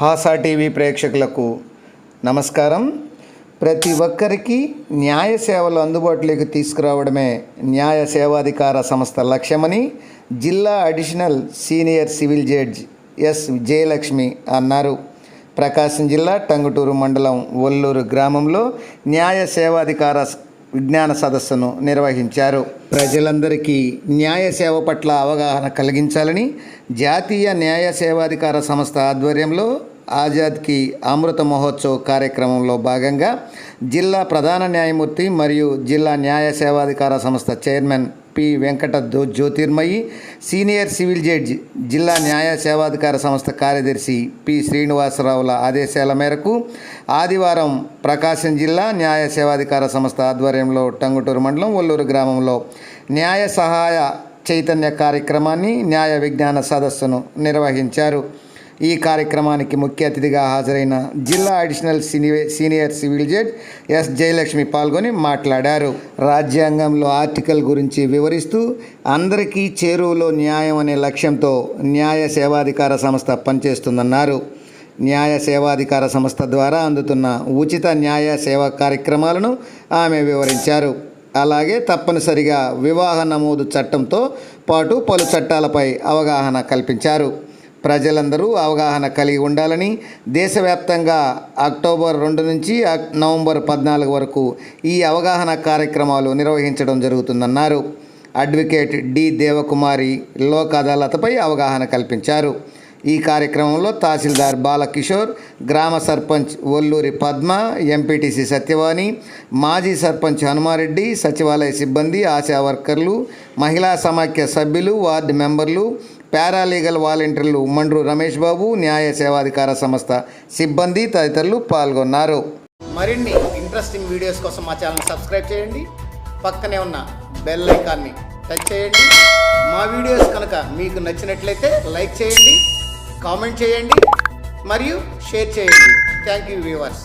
Hasa TV ప్రేక్షకులకు నమస్కారం. ప్రతి ఒక్కరికి న్యాయ సేవలు అందుబాటులోకి తీసుకురావడమే న్యాయ సేవాధికార సంస్థ లక్ష్యమని జిల్లా additional senior civil judge S Jayalakshmi అన్నారు. ప్రకాశం జిల్లా టంగుటూరు మండలం ఒల్లూరు గ్రామంలో న్యాయ సేవాధికార విజ్ఞాన సదస్సును నిర్వహించారు. ప్రజలందరికీ న్యాయ సేవ పట్ల అవగాహన కలిగించాలని జాతీయ న్యాయ సేవాధికార సంస్థ ఆధ్వర్యంలో ఆజాద్కి అమృత మహోత్సవ్ కార్యక్రమంలో భాగంగా జిల్లా ప్రధాన న్యాయమూర్తి మరియు జిల్లా న్యాయ సేవాధికార సంస్థ chairman P. Venkata Jyothirmayi senior civil judge జిల్లా న్యాయ సేవాధికార సంస్థ కార్యదర్శి పి. శ్రీనివాసరావుల ఆదేశాల మేరకు ఆదివారం ప్రకాశం జిల్లా న్యాయ సేవాధికార సంస్థ ఆధ్వర్యంలో టంగుటూరు మండలం ఒల్లూరు గ్రామంలో న్యాయ సహాయ చైతన్య కార్యక్రమాన్ని న్యాయ విజ్ఞాన సదస్సును నిర్వహించారు. ఈ కార్యక్రమానికి ముఖ్య అతిథిగా హాజరైన జిల్లా additional senior senior civil judge S Jayalakshmi పాల్గొని మాట్లాడారు. రాజ్యాంగంలో ఆర్టికల్ గురించి వివరిస్తూ అందరికీ చేరువలో న్యాయం అనే లక్ష్యంతో న్యాయ సేవాధికార సంస్థ పనిచేస్తుందన్నారు. న్యాయ సేవాధికార సంస్థ ద్వారా అందుతున్న ఉచిత న్యాయ సేవా కార్యక్రమాలను ఆమె వివరించారు. అలాగే తప్పనిసరిగా వివాహ నమోదు చట్టంతో పాటు పలు చట్టాలపై అవగాహన కల్పించారు. ప్రజలందరూ అవగాహన కలిగి ఉండాలని దేశవ్యాప్తంగా అక్టోబర్ రెండు నుంచి నవంబర్ పద్నాలుగు వరకు ఈ అవగాహన కార్యక్రమాలు నిర్వహించడం జరుగుతుందన్నారు. అడ్వకేట్ డి దేవకుమారి లోక్ అదాలత్పై అవగాహన కల్పించారు. ఈ కార్యక్రమంలో తహసీల్దార్ బాలకిషోర్ గ్రామ సర్పంచ్ ఒల్లూరి పద్మ ఎంపీటీసీ సత్యవాణి మాజీ సర్పంచ్ హనుమారెడ్డి సచివాలయ సిబ్బంది ఆశా వర్కర్లు మహిళా సమాఖ్య సభ్యులు వార్డు మెంబర్లు పారాలీగల్ వాలంటీర్లు మండ్రు రమేష్ బాబు న్యాయ సేవాధికార సంస్థ సిబ్బంది తదితరులు పాల్గొన్నారు. మరిన్ని ఇంట్రెస్టింగ్ వీడియోస్ కోసం మా ఛానల్ సబ్స్క్రైబ్ చేయండి. పక్కనే ఉన్న బెల్ ఐకాన్ని టచ్ చేయండి. మా వీడియోస్ కనుక మీకు నచ్చినట్లయితే లైక్ చేయండి కామెంట్ చేయండి మరియు షేర్ చేయండి. Thank you viewers